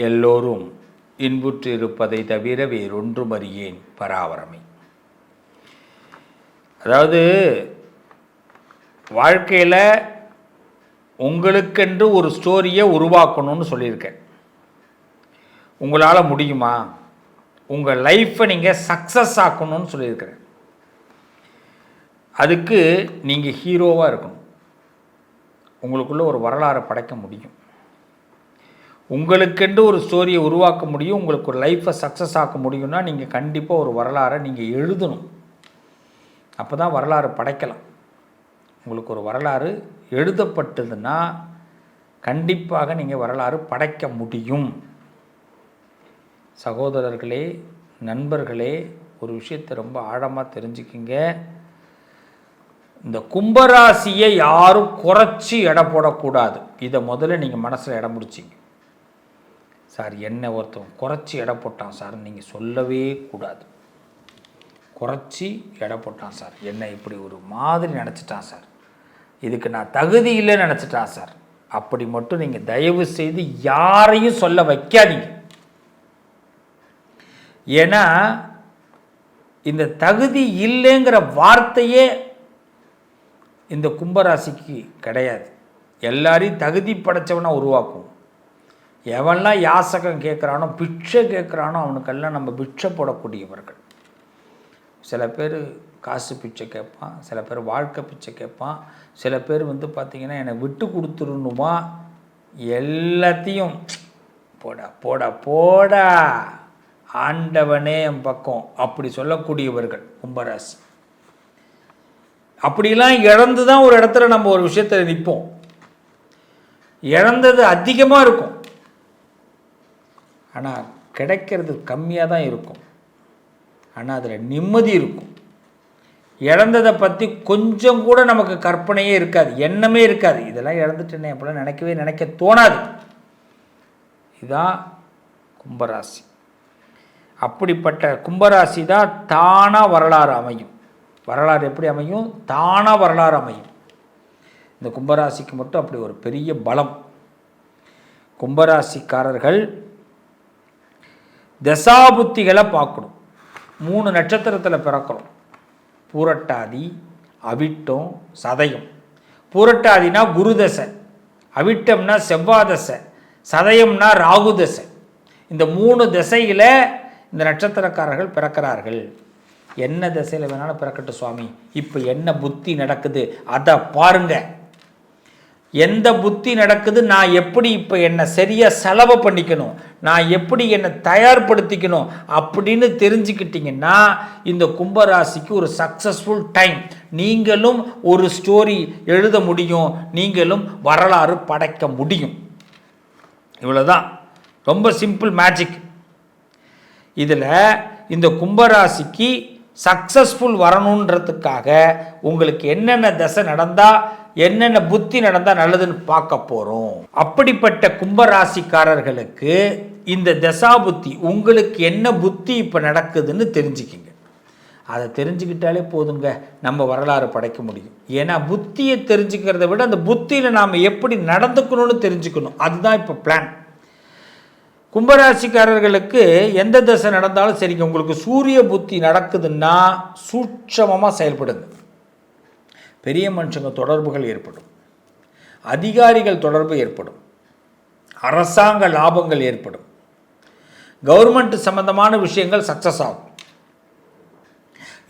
எல்லோரும் இன்புற்று இருப்பதை தவிர வேறொன்றும் அறியேன் பராவரமை. அதாவது வாழ்க்கையில் உங்களுக்கென்று ஒரு ஸ்டோரியை உருவாக்கணும்னு சொல்லியிருக்கேன். உங்களால் முடியுமா? உங்கள் லைஃப்பை நீங்கள் சக்ஸஸ் ஆக்கணும்னு சொல்லியிருக்கிறேன். அதுக்கு நீங்கள் ஹீரோவாக இருக்கணும். உங்களுக்குள்ள ஒரு வரலாறை படைக்க முடியும். உங்களுக்கென்று ஒரு ஸ்டோரியை உருவாக்க முடியும் உங்களுக்கு ஒரு லைஃப்பை சக்ஸஸ் ஆக்க முடியும்னா நீங்கள் கண்டிப்பாக ஒரு வரலாறை நீங்கள் எழுதணும். அப்போ தான் வரலாறு படைக்கலாம். உங்களுக்கு ஒரு வரலாறு எழுதப்பட்டதுன்னா கண்டிப்பாக நீங்கள் வரலாறு படைக்க முடியும். சகோதரர்களே நண்பர்களே ஒரு விஷயத்தை ரொம்ப ஆழமாக தெரிஞ்சுக்கிங்க. இந்த கும்பராசியை யாரும் குறைச்சி எடை போடக்கூடாது. இதை முதல்ல நீங்கள் மனசில் இடம் முடிச்சிங்க சார் என்ன ஒருத்தன் குறைச்சி எடை போட்டான் சார் நீங்கள் சொல்லவே கூடாது. குறைச்சி எடை போட்டான் சார். என்ன இப்படி ஒரு மாதிரி நினச்சிட்டான் சார். இதுக்கு நான் தகுதி இல்லைன்னு நினச்சிட்டான் சார். அப்படி மட்டும் நீங்கள் தயவு செய்து யாரையும் சொல்ல வைக்காதீங்க. ஏன்னா இந்த தகுதி இல்லைங்கிற வார்த்தையே இந்த கும்பராசிக்கு கிடையாது. எல்லாரையும் தகுதி படைச்சவனாக உருவாக்குவோம். எவன்லாம் யாசகம் கேட்குறானோ பிட்சை கேட்குறானோ அவனுக்கெல்லாம் நம்ம பிட்சை போடக்கூடியவர்கள். சில பேர் காசு பிச்சை கேட்பான் சில பேர் வாழ்க்கை பிச்சை கேட்பான் சில பேர் வந்து பார்த்திங்கன்னா என்னை விட்டு கொடுத்துருணுமா எல்லாத்தையும் போடா போடா போடா. ஆண்டவனே என் பக்கம் அப்படி சொல்லக்கூடியவர்கள் கும்பராசி. அப்படிலாம் இழந்து தான் ஒரு இடத்துல நம்ம ஒரு விஷயத்தில் நிற்போம். இழந்தது அதிகமாக இருக்கும். ஆனால் கிடைக்கிறது கம்மியாக தான் இருக்கும். ஆனால் அதில் நிம்மதி இருக்கும். இழந்ததை பற்றி கொஞ்சம் கூட நமக்கு கற்பனையே இருக்காது எண்ணமே இருக்காது. இதெல்லாம் இழந்துட்டேனே அப்படிலாம் நினைக்கவே நினைக்க தோணாது. இதுதான் கும்பராசி. அப்படிப்பட்ட கும்பராசி தான் தானாக வரலாறு அமையும். வரலாறு எப்படி அமையும்? தானாக வரலாறு அமையும். இந்த கும்பராசிக்கு மட்டும் அப்படி ஒரு பெரிய பலம். கும்பராசிக்காரர்கள் தசாபுத்திகளை பார்க்கணும். மூணு நட்சத்திரத்தில் பிறக்கிறோம். பூரட்டாதி அவிட்டம் சதயம். பூரட்டாதினா குரு தசை அவிட்டம்னா செவ்வாதசை. சதயம்னா ராகு தசை இந்த மூணு திசையில் இந்த நட்சத்திரக்காரர்கள் பிறக்கிறார்கள். என்ன திசையில் வேணாலும் பிறக்கட்டும் சுவாமி. இப்போ என்ன புத்தி நடக்குது? அதை பாருங்கள் எந்த புத்தி நடக்குது நான் எப்படி இப்போ என்னை சரியாக செலவு பண்ணிக்கணும் நான் எப்படி என்னை தயார்படுத்திக்கணும் அப்படின்னு தெரிஞ்சுக்கிட்டிங்கன்னா இந்த கும்பராசிக்கு ஒரு சக்ஸஸ்ஃபுல் டைம் நீங்களும் ஒரு ஸ்டோரி எழுத முடியும் நீங்களும் வரலாறு படைக்க முடியும். இவ்வளோதான் ரொம்ப சிம்பிள் மேஜிக் இதில் இந்த கும்பராசிக்கு சக்ஸஸ்ஃபுல் வரணுன்றதுக்காக உங்களுக்கு என்னென்ன தசை நடந்தால் என்னென்ன புத்தி நடந்தால் நல்லதுன்னு பார்க்க போகிறோம் அப்படிப்பட்ட கும்பராசிக்காரர்களுக்கு இந்த தசா புத்தி உங்களுக்கு என்ன புத்தி இப்போ நடக்குதுன்னு தெரிஞ்சுக்கிங்க. அதை தெரிஞ்சுக்கிட்டாலே போதுங்க. நம்ம வரலாறு படைக்க முடியும். ஏன்னா புத்தியை தெரிஞ்சுக்கிறத விட அந்த புத்தியில் நாம் எப்படி நடந்துக்கணும்னு தெரிஞ்சுக்கணும். அதுதான் இப்போ பிளான் கும்பராசிக்காரர்களுக்கு எந்த தசை நடந்தாலும் சரிங்க. உங்களுக்கு சூரிய புத்தி நடக்குதுன்னா சூட்சமமாக செயல்படுங்க. பெரிய மனுஷங்க தொடர்புகள் ஏற்படும். அதிகாரிகள் தொடர்பு ஏற்படும். அரசாங்க லாபங்கள் ஏற்படும். கவர்மெண்ட் சம்பந்தமான விஷயங்கள் சக்ஸஸ் ஆகும்.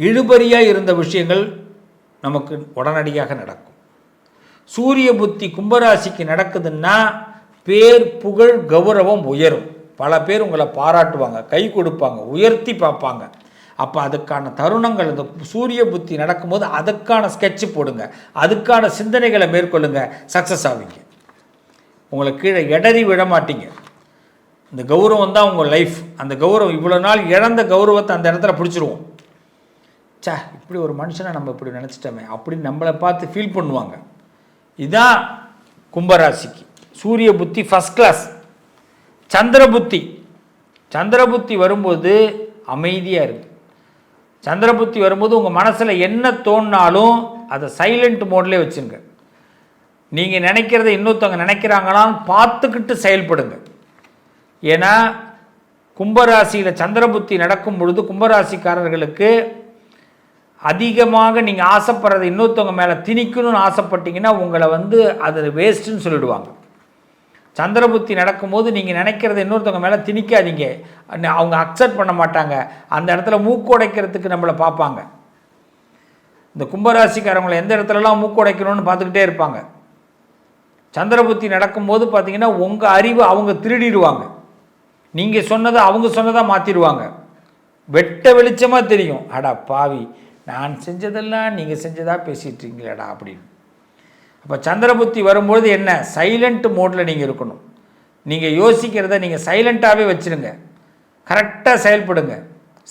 இழுபறியாக இருந்த விஷயங்கள் நமக்கு உடனடியாக நடக்கும். சூரிய புத்தி கும்பராசிக்கு நடக்குதுன்னா பேர் புகழ் கௌரவம் உயரும். பல பேர் உங்களை பாராட்டுவாங்க கை கொடுப்பாங்க உயர்த்தி பார்ப்பாங்க. அப்போ அதுக்கான தருணங்கள் இந்த சூரிய புத்தி நடக்கும்போது அதுக்கான ஸ்கெட்சு போடுங்க. அதுக்கான சிந்தனைகளை மேற்கொள்ளுங்க. சக்ஸஸ் ஆவீங்க. உங்களை கீழே இடறி விட மாட்டீங்க. இந்த கௌரவம் தான் உங்கள் லைஃப் அந்த கௌரவம் இவ்வளோ நாள் இழந்த கௌரவத்தை அந்த இடத்துல பிடிச்சிருவோம். சே இப்படி ஒரு மனுஷனை நம்ம இப்படி நினச்சிட்டோமே. அப்படின்னு நம்மளை பார்த்து ஃபீல் பண்ணுவாங்க. இதுதான் கும்பராசிக்கு. சூரிய புத்தி ஃபஸ்ட் கிளாஸ் சந்திர புத்தி. சந்திர புத்தி வரும்போது அமைதியாக இருக்கு. சந்திரபுத்தி வரும்போது உங்கள் மனசில் என்ன தோணினாலும் அதை சைலண்ட் மோட்லேயே வச்சுருங்க. நீங்கள் நினைக்கிறத இன்னொருத்தவங்க நினைக்கிறாங்களான்னு பார்த்துக்கிட்டு செயல்படுங்க. ஏன்னா கும்பராசியில் சந்திரபுத்தி நடக்கும் பொழுது கும்பராசிக்காரர்களுக்கு அதிகமாக நீங்கள் ஆசைப்படுறதை இன்னொருத்தவங்க மேலே திணிக்கணும்னு ஆசைப்பட்டீங்கன்னா உங்களை வந்து அது வேஸ்ட்டுன்னு சொல்லிடுவாங்க. சந்திரபுத்தி நடக்கும்போது நீங்கள் நினைக்கிறத இன்னொருத்தவங்க மேலே திணிக்காதீங்க. அவங்க அக்செப்ட் பண்ண மாட்டாங்க. அந்த இடத்துல மூக்கு உடைக்கிறதுக்கு நம்மளை பார்ப்பாங்க. இந்த கும்பராசிக்காரங்களை எந்த இடத்துலலாம் மூக்கு உடைக்கணும்னு பார்த்துக்கிட்டே இருப்பாங்க. சந்திரபுத்தி நடக்கும்போது பார்த்தீங்கன்னா உங்கள் அறிவு அவங்க திருடிடுவாங்க. நீங்கள் சொன்னதை அவங்க சொன்னதாக மாற்றிடுவாங்க வெட்ட வெளிச்சமாக தெரியும். அடா பாவி நான் செஞ்சதெல்லாம் நீங்கள் செஞ்சதாக பேசிகிட்டு இருக்கீங்களேடா அப்படின்னு. அப்போ சந்திர புத்தி வரும்பொழுது என்ன? சைலண்ட் மோட்டில் நீங்கள் இருக்கணும். நீங்கள் யோசிக்கிறத நீங்கள் சைலண்ட்டாகவே வச்சுருங்க. கரெக்டாக செயல்படுங்க.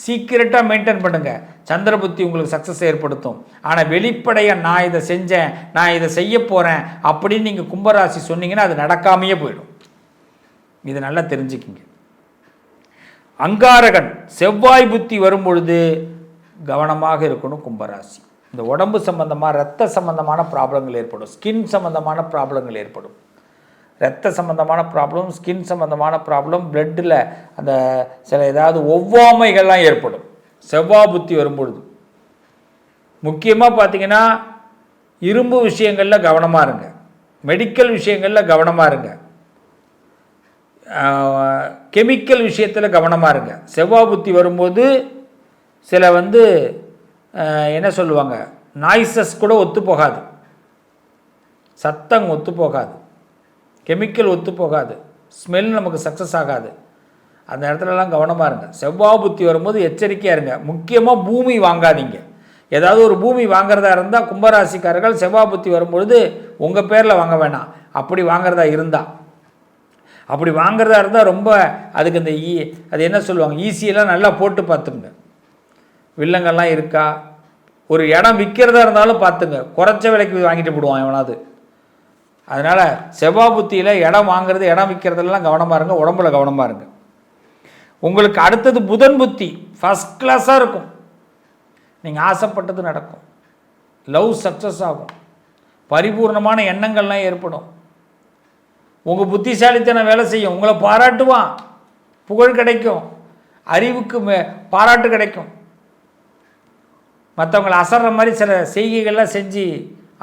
சீக்கிரட்டாக மெயின்டைன் பண்ணுங்கள் சந்திர புத்தி உங்களுக்கு சக்ஸஸ் ஏற்படுத்தும். ஆனால் வெளிப்படையாக நான் இதை செஞ்சேன் நான் இதை செய்ய போகிறேன் அப்படின்னு நீங்கள் கும்பராசி சொன்னீங்கன்னா அது நடக்காமையே போயிடும். இதை நல்லா தெரிஞ்சுக்கிங்க. அங்காரகன் செவ்வாய் புத்தி வரும்பொழுது கவனமாக இருக்கணும் கும்பராசி. இந்த உடம்பு சம்பந்தமாக ரத்த சம்பந்தமான ப்ராப்ளங்கள் ஏற்படும். ஸ்கின் சம்பந்தமான ப்ராப்ளங்கள் ஏற்படும். ரத்த சம்பந்தமான ப்ராப்ளம் ஸ்கின் சம்பந்தமான ப்ராப்ளம் பிளட்டில் அந்த சில ஏதாவது ஒவ்வாமைகள்லாம் ஏற்படும். செவ்வாய் புத்தி வரும்பொழுது. முக்கியமாக பார்த்தீங்கன்னா இரும்பு விஷயங்களில் கவனமாக இருங்க. மெடிக்கல் விஷயங்களில் கவனமாக இருங்க. கெமிக்கல் விஷயத்தில் கவனமாக இருங்க. செவ்வாய் புத்தி வரும்போது சில வந்து என்ன சொல்லுவாங்க? நாய்ஸஸ் கூட ஒத்து போகாது. சத்தம் ஒத்து போகாது. கெமிக்கல் ஒத்து போகாது. ஸ்மெல் நமக்கு சக்ஸஸ் ஆகாது. அந்த இடத்துலலாம் கவனமாக இருங்க. செவ்வாய் புத்தி வரும்போது எச்சரிக்கையாக இருங்க. முக்கியமாக பூமி வாங்காதீங்க. ஏதாவது ஒரு பூமி வாங்குறதா இருந்தால் கும்பராசிக்காரர்கள் செவ்வாய் புத்தி வரும்பொழுது உங்கள் பேரில் வாங்க வேணாம். அப்படி வாங்குறதா இருந்தால் அப்படி வாங்குறதா இருந்தால் ரொம்ப அதுக்கு இந்த ஈ அது என்ன சொல்லுவாங்க? ஈஸியெல்லாம் நல்லா போட்டு பார்த்துங்க வில்லங்கள்லாம் இருக்கா? ஒரு இடம் விற்கிறதா இருந்தாலும் பார்த்துங்க. குறைச்ச விலைக்கு வாங்கிட்டு போடுவான் எவனாவது. அதனால் செவ்வாய் புத்தியில் இடம் வாங்குறது இடம் விற்கிறதெல்லாம் கவனமாக இருங்க. உடம்புல கவனமாக இருங்க. உங்களுக்கு அடுத்தது புதன் புத்தி. ஃபஸ்ட் கிளாஸாக இருக்கும். நீங்கள் ஆசைப்பட்டது நடக்கும். லவ் சக்ஸஸ் ஆகும். பரிபூர்ணமான எண்ணங்கள்லாம் ஏற்படும். உங்கள் புத்திசாலித்தனம் வேலை செய்யும். உங்களை பாராட்டுவான். புகழ் கிடைக்கும். அறிவுக்கு மே பாராட்டு கிடைக்கும். மற்றவங்களை அசர்ற மாதிரி சில செய்கைகள்லாம் செஞ்சு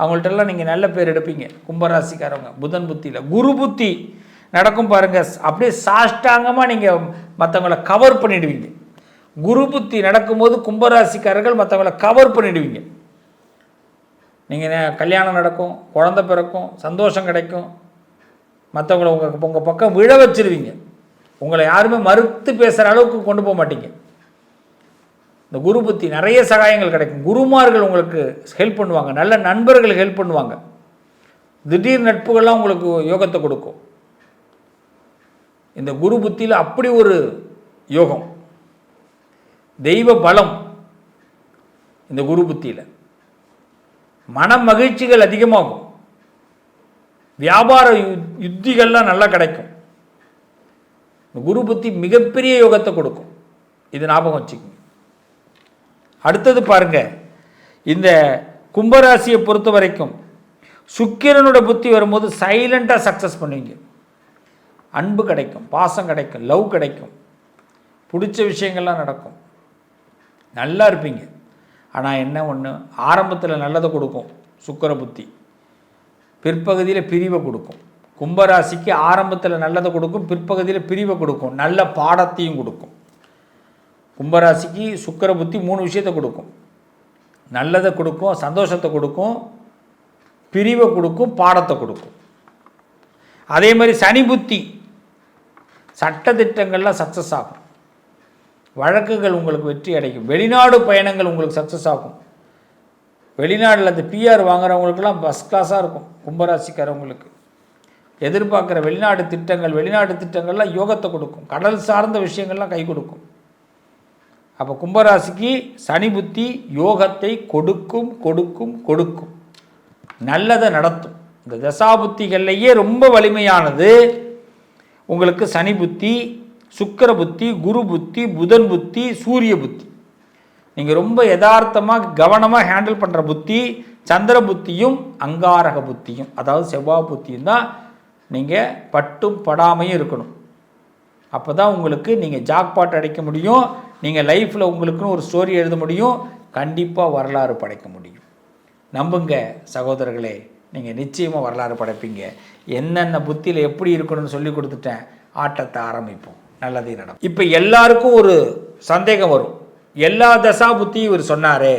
அவங்கள்ட்டெல்லாம் நீங்கள் நல்ல பேர் எடுப்பீங்க. கும்பராசிக்காரவங்க புதன் புத்தியில். குரு புத்தி நடக்கும் பாருங்கள் அப்படியே சாஷ்டாங்கமாக நீங்கள் மற்றவங்கள கவர் பண்ணிடுவீங்க. குரு புத்தி நடக்கும்போது கும்பராசிக்காரர்கள் மற்றவங்கள கவர் பண்ணிடுவீங்க. நீங்கள் கல்யாணம் நடக்கும் குழந்த பிறக்கும் சந்தோஷம் கிடைக்கும். மற்றவங்கள உங்கள் உங்கள் பக்கம் விழ வச்சிருவீங்க. உங்களை யாருமே மறுத்து பேசுகிற அளவுக்கு கொண்டு போக மாட்டீங்க. இந்த குரு புத்தி நிறைய சகாயங்கள் கிடைக்கும். குருமார்கள் உங்களுக்கு ஹெல்ப் பண்ணுவாங்க. நல்ல நண்பர்கள் ஹெல்ப் பண்ணுவாங்க. திடீர் நட்புகள்லாம் உங்களுக்கு யோகத்தை கொடுக்கும். இந்த குரு புத்தியில் அப்படி ஒரு யோகம். தெய்வ பலம் இந்த குரு புத்தியில். மன மகிழ்ச்சிகள் அதிகமாகும். வியாபார யுத்திகள்லாம் நல்லா கிடைக்கும். இந்த குரு புத்தி மிகப்பெரிய யோகத்தை கொடுக்கும். இது ஞாபகம் வச்சுக்கோங்க. அடுத்தது பாருங்க. இந்த கும்பராசியை பொறுத்த வரைக்கும் சுக்கிரனோட புத்தி வரும்போது சைலண்ட்டாக சக்ஸஸ் பண்ணுவீங்க. அன்பு கிடைக்கும் பாசம் கிடைக்கும் லவ் கிடைக்கும். பிடிச்ச விஷயங்கள்லாம் நடக்கும். நல்லா இருப்பீங்க. ஆனால் என்ன ஒன்று ஆரம்பத்தில் நல்லதை கொடுக்கும் சுக்கர புத்தி. பிற்பகுதியில் பிரிவை கொடுக்கும். கும்பராசிக்கு ஆரம்பத்தில் நல்லதை கொடுக்கும் பிற்பகுதியில் பிரிவை கொடுக்கும். நல்ல பாடத்தையும் கொடுக்கும். கும்பராசிக்கு சுக்கர புத்தி மூணு விஷயத்தை கொடுக்கும். நல்லதை கொடுக்கும் சந்தோஷத்தை கொடுக்கும் பிரிவை கொடுக்கும் பாடத்தை கொடுக்கும். அதே மாதிரி சனி புத்தி சட்டத்திட்டங்கள்லாம் சக்ஸஸ் ஆகும். வழக்குகள் உங்களுக்கு வெற்றி அடைக்கும் வெளிநாடு பயணங்கள் உங்களுக்கு சக்ஸஸ் ஆகும். வெளிநாட்டில் அந்த பிஆர் வாங்குறவங்களுக்கெல்லாம் ஃபஸ்ட் கிளாஸாக இருக்கும் கும்பராசிக்காரவங்களுக்கு. எதிர்பார்க்குற வெளிநாடு திட்டங்கள் வெளிநாட்டு திட்டங்கள்லாம் யோகத்தை கொடுக்கும். கடல் சார்ந்த விஷயங்கள்லாம் கை கொடுக்கும். அப்போ கும்பராசிக்கு சனி புத்தி யோகத்தை கொடுக்கும் கொடுக்கும் கொடுக்கும். நல்லதை நடத்தும். இந்த தசாபுத்திகள்லையே ரொம்ப வலிமையானது. உங்களுக்கு சனி புத்தி சுக்கிர புத்தி குரு புத்தி புதன் புத்தி சூரிய புத்தி. நீங்கள் ரொம்ப யதார்த்தமாக கவனமாக ஹேண்டில் பண்ணுற புத்தி சந்திர புத்தியும் அங்காரக புத்தியும். அதாவது செவ்வாய் புத்தியும் தான் நீங்கள் பட்டும் படாமையும் இருக்கணும். அப்போ தான் உங்களுக்கு நீங்கள் ஜாக்பாட் அடைக்க முடியும். நீங்கள் லைஃப்பில் உங்களுக்குன்னு ஒரு ஸ்டோரி எழுத முடியும். கண்டிப்பாக வரலாறு படைக்க முடியும். நம்புங்க சகோதரர்களே நீங்கள் நிச்சயமாக வரலாறு படைப்பீங்க. என்னென்ன புத்தியில் எப்படி இருக்கணும்னு சொல்லி கொடுத்துட்டேன். ஆட்டத்தை ஆரம்பிப்போம். நல்லதே நடக்கும். இப்போ எல்லாருக்கும் ஒரு சந்தேகம் வரும். எல்லா தசா புத்தியும் இவர் சொன்னாரே.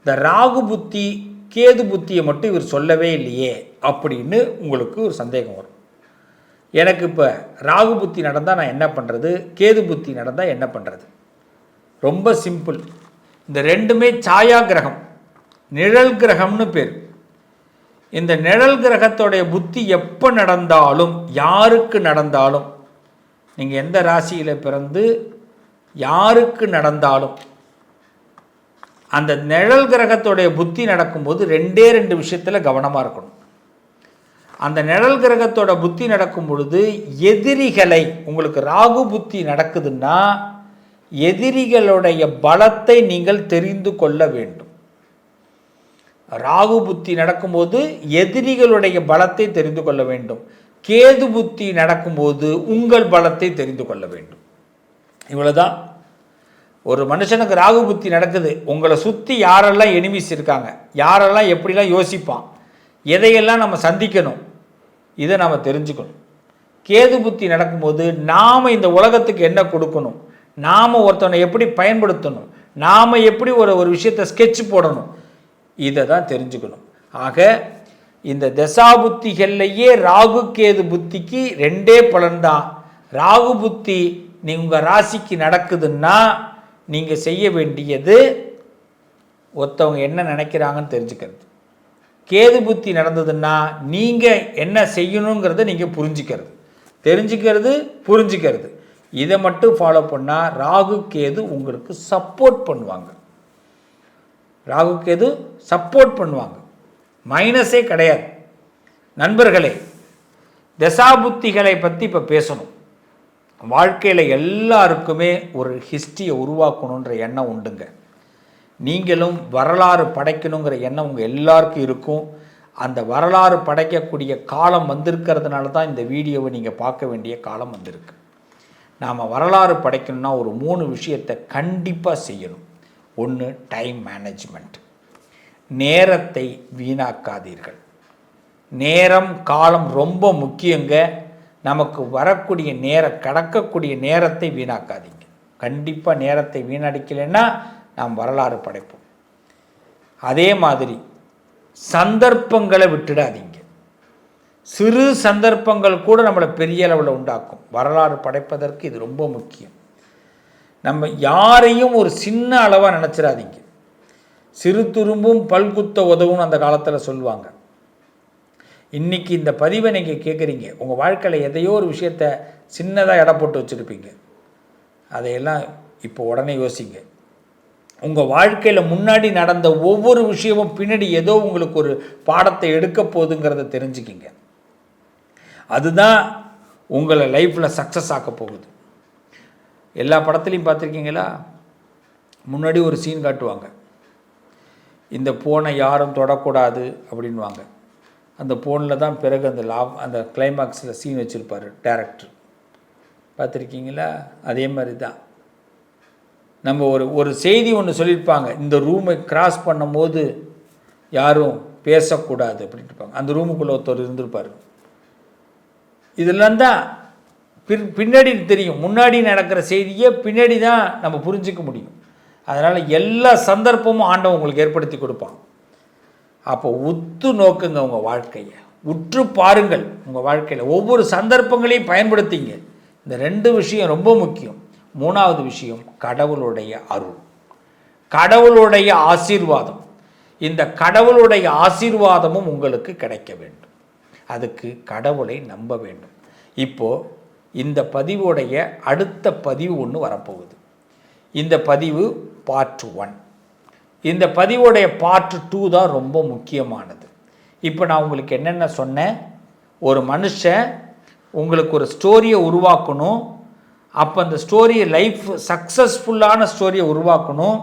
இந்த ராகு புத்தி கேது புத்தியை மட்டும் இவர் சொல்லவே இல்லையே அப்படின்னு உங்களுக்கு ஒரு சந்தேகம் வரும். எனக்கு இப்போ ராகு புத்தி நடந்தால் நான் என்ன பண்ணுறது கேது புத்தி நடந்தால் என்ன பண்ணுறது ரொம்ப சிம்பிள் இந்த ரெண்டுமே சாயா கிரகம் நிழல் கிரகம்னு பேர். இந்த நிழல் கிரகத்தோடைய புத்தி எப்போ நடந்தாலும் யாருக்கு நடந்தாலும் நீங்கள் எந்த ராசியில் பிறந்து யாருக்கு நடந்தாலும் அந்த நிழல் கிரகத்தோடைய புத்தி நடக்கும்போது ரெண்டே ரெண்டு விஷயத்தில் கவனமாக இருக்கணும். அந்த நிழல் கிரகத்தோட புத்தி நடக்கும் பொழுது எதிரிகளை உங்களுக்கு ராகு புத்தி நடக்குதுன்னா எதிரிகளுடைய பலத்தை நீங்கள் தெரிந்து கொள்ள வேண்டும். ராகு புத்தி நடக்கும்போது எதிரிகளுடைய பலத்தை தெரிந்து கொள்ள வேண்டும். கேது புத்தி நடக்கும்போது உங்கள் பலத்தை தெரிந்து கொள்ள வேண்டும். இவ்வளோதான் ஒரு மனுஷனுக்கு ராகு புத்தி நடக்குது. உங்களை சுற்றி யாரெல்லாம் எனிமிஸ் இருக்காங்க? யாரெல்லாம் எப்படிலாம் யோசிப்பான்? எதையெல்லாம் நம்ம சந்திக்கணும்? இதை நாம் தெரிஞ்சுக்கணும். கேது புத்தி நடக்கும்போது நாம் இந்த உலகத்துக்கு என்ன கொடுக்கணும்? நாம் ஒருத்தனை எப்படி பயன்படுத்தணும்? நாம் எப்படி ஒரு ஒரு விஷயத்தை ஸ்கெட்ச் போடணும்? இதை தான் தெரிஞ்சுக்கணும். ஆக இந்த தசா புத்திகள்லையே ராகு கேது புத்திக்கு ரெண்டே பலன்தான் ராகு புத்தி நீ உங்கள் ராசிக்கு நடக்குதுன்னா நீங்கள் செய்ய வேண்டியது ஒருத்தவங்க என்ன நினைக்கிறாங்கன்னு தெரிஞ்சுக்கிறது. கேது புத்தி நடந்ததுன்னா நீங்கள் என்ன செய்யணுங்கிறத நீங்கள் புரிஞ்சுக்கிறது. தெரிஞ்சுக்கிறது புரிஞ்சுக்கிறது. இதை மட்டும் ஃபாலோ பண்ணால் ராகு கேது உங்களுக்கு சப்போர்ட் பண்ணுவாங்க. ராகு கேது சப்போர்ட் பண்ணுவாங்க. மைனஸே கிடையாது. நண்பர்களே தசாபுத்திகளை பற்றி இப்போ பேசணும். வாழ்க்கையில் எல்லாருக்குமே ஒரு ஹிஸ்ட்ரியை உருவாக்கணுன்ற எண்ணம் உண்டுங்க. நீங்களும் வரலாறு படைக்கணுங்கிற எண்ணம் உங்கள் எல்லாருக்கும் இருக்கும். அந்த வரலாறு படைக்கக்கூடிய காலம் வந்திருக்கிறதுனால தான் இந்த வீடியோவை நீங்கள் பார்க்க வேண்டிய காலம் வந்திருக்கு. நாம் வரலாறு படைக்கணும்னா ஒரு மூணு விஷயத்தை கண்டிப்பாக செய்யணும். ஒன்று டைம் மேனேஜ்மெண்ட் நேரத்தை வீணாக்காதீர்கள். நேரம் காலம் ரொம்ப முக்கியங்க. நமக்கு வரக்கூடிய நேர கடக்கக்கூடிய நேரத்தை வீணாக்காதீங்க. கண்டிப்பாக நேரத்தை வீணடிக்கலைன்னா நாம் வரலாறு படைப்போம். அதே மாதிரி சந்தர்ப்பங்களை விட்டுடாதீங்க. சிறு சந்தர்ப்பங்கள் கூட நம்மளை பெரிய அளவில் உண்டாக்கும். வரலாறு படைப்பதற்கு இது ரொம்ப முக்கியம். நம்ம யாரையும் ஒரு சின்ன அளவாக நினச்சிடாதீங்க சிறு துரும்பும் பல்குத்த உதவும் அந்த காலத்தில் சொல்லுவாங்க. இன்றைக்கி இந்த பதிவை நீங்கள் கேட்குறீங்க உங்கள் வாழ்க்கையில் எதையோ ஒரு விஷயத்த சின்னதாக எடை போட்டு வச்சுருப்பீங்க. அதையெல்லாம் இப்போ உடனே யோசிங்க. உங்கள் வாழ்க்கையில் முன்னாடி நடந்த ஒவ்வொரு விஷயமும் பின்னாடி ஏதோ உங்களுக்கு ஒரு பாடத்தை எடுக்க போகுதுங்கிறத தெரிஞ்சுக்கிங்க. அதுதான் உங்களை லைஃப்பில் சக்ஸஸ் ஆக்க போகுது. எல்லா படத்துலையும் பார்த்துருக்கீங்களா? முன்னாடி ஒரு சீன் காட்டுவாங்க. இந்த ஃபோனை யாரும் தொடக்கூடாது அப்படின்வாங்க அந்த ஃபோனில் தான் பிறகு அந்த லாப் அந்த கிளைமேக்ஸில் சீன் வச்சுருப்பார் டேரக்டர் பார்த்துருக்கீங்களா? அதே மாதிரி தான் நம்ம ஒரு ஒரு செய்தி ஒன்று சொல்லியிருப்பாங்க. இந்த ரூமை கிராஸ் பண்ணும்போது யாரும் பேசக்கூடாது அப்படின்ட்டு இருப்பாங்க அந்த ரூமுக்குள்ளே ஒருத்தர் இருந்திருப்பார். இதெல்லாம் தான் பின் பின்னாடி தெரியும். முன்னாடி நடக்கிற செய்தியை பின்னாடி தான் நம்ம புரிஞ்சிக்க முடியும். அதனால் எல்லா சந்தர்ப்பமும் ஆண்டவன் உங்களுக்கு ஏற்படுத்தி கொடுப்பான். அப்போ உத்து நோக்குங்க உங்கள் வாழ்க்கையை. உற்று பாருங்கள் உங்கள் வாழ்க்கையில். ஒவ்வொரு சந்தர்ப்பங்களையும் பயன்படுத்திங்க. இந்த ரெண்டு விஷயம் ரொம்ப முக்கியம். மூணாவது விஷயம் கடவுளுடைய அருள். கடவுளுடைய ஆசீர்வாதம். இந்த கடவுளுடைய ஆசீர்வாதமும் உங்களுக்கு கிடைக்க வேண்டும். அதுக்கு கடவுளை நம்ப வேண்டும். இப்போது இந்த பதிவுடைய அடுத்த பதிவு ஒன்று வரப்போகுது. இந்த பதிவு பார்ட் ஒன் இந்த பதிவுடைய பார்ட் டூ தான் ரொம்ப முக்கியமானது. இப்போ நான் உங்களுக்கு என்னென்ன சொன்னேன்? ஒரு மனுஷன் உங்களுக்கு ஒரு ஸ்டோரியை உருவாக்கணும். அப்போ அந்த ஸ்டோரியை லைஃப் சக்ஸஸ்ஃபுல்லான ஸ்டோரியை உருவாக்கணும்.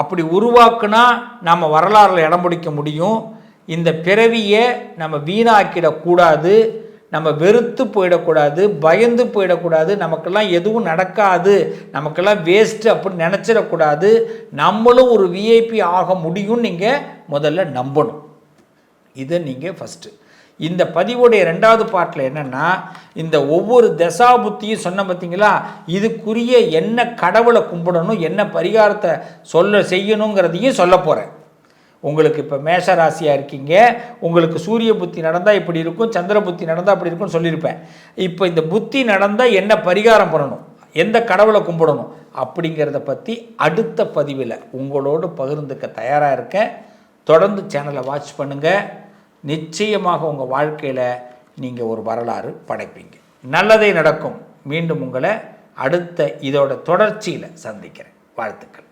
அப்படி உருவாக்குனா நம்ம வரலாறில் இடம் பிடிக்க முடியும். இந்த பிறவியை நம்ம வீணாக்கிடக்கூடாது நம்ம வெறுத்து போயிடக்கூடாது பயந்து போயிடக்கூடாது நமக்கெல்லாம் எதுவும் நடக்காது நமக்கெல்லாம் வேஸ்ட்டு அப்படின்னு நினச்சிடக்கூடாது. நம்மளும் ஒரு விஐபி ஆக முடியும்னு நீங்கள் முதல்ல நம்பணும். இதை நீங்கள் ஃபஸ்ட்டு இந்த பதிவுடைய ரெண்டாவது பாட்டில் என்னென்னா இந்த ஒவ்வொரு தசாபுத்தியும் சொன்ன பார்த்தீங்களா இதுக்குரிய என்ன கடவுளை கும்பிடணும் என்ன பரிகாரத்தை சொல்ல செய்யணுங்கிறதையும் சொல்ல போகிறேன் உங்களுக்கு இப்போ மேஷ ராசியாக இருக்கீங்க. உங்களுக்கு சூரிய புத்தி நடந்தால் இப்படி இருக்கும் சந்திர புத்தி நடந்தால் அப்படி இருக்கும்னு சொல்லியிருப்பேன். இப்போ இந்த புத்தி நடந்தால் என்ன பரிகாரம் பண்ணணும்? எந்த கடவுளை கும்பிடணும்? அப்படிங்கிறத பற்றி அடுத்த பதிவில் உங்களோடு பகிர்ந்துக்க தயாராக இருக்க தொடர்ந்து சேனலை வாட்ச் பண்ணுங்கள் நிச்சயமாக உங்கள் வாழ்க்கையில் நீங்கள் ஒரு வரலாறு படைப்பீங்க. நல்லதே நடக்கும். மீண்டும் உங்களை அடுத்த இதோட தொடர்ச்சியில் சந்திக்கிறேன். வாழ்த்துக்கள்.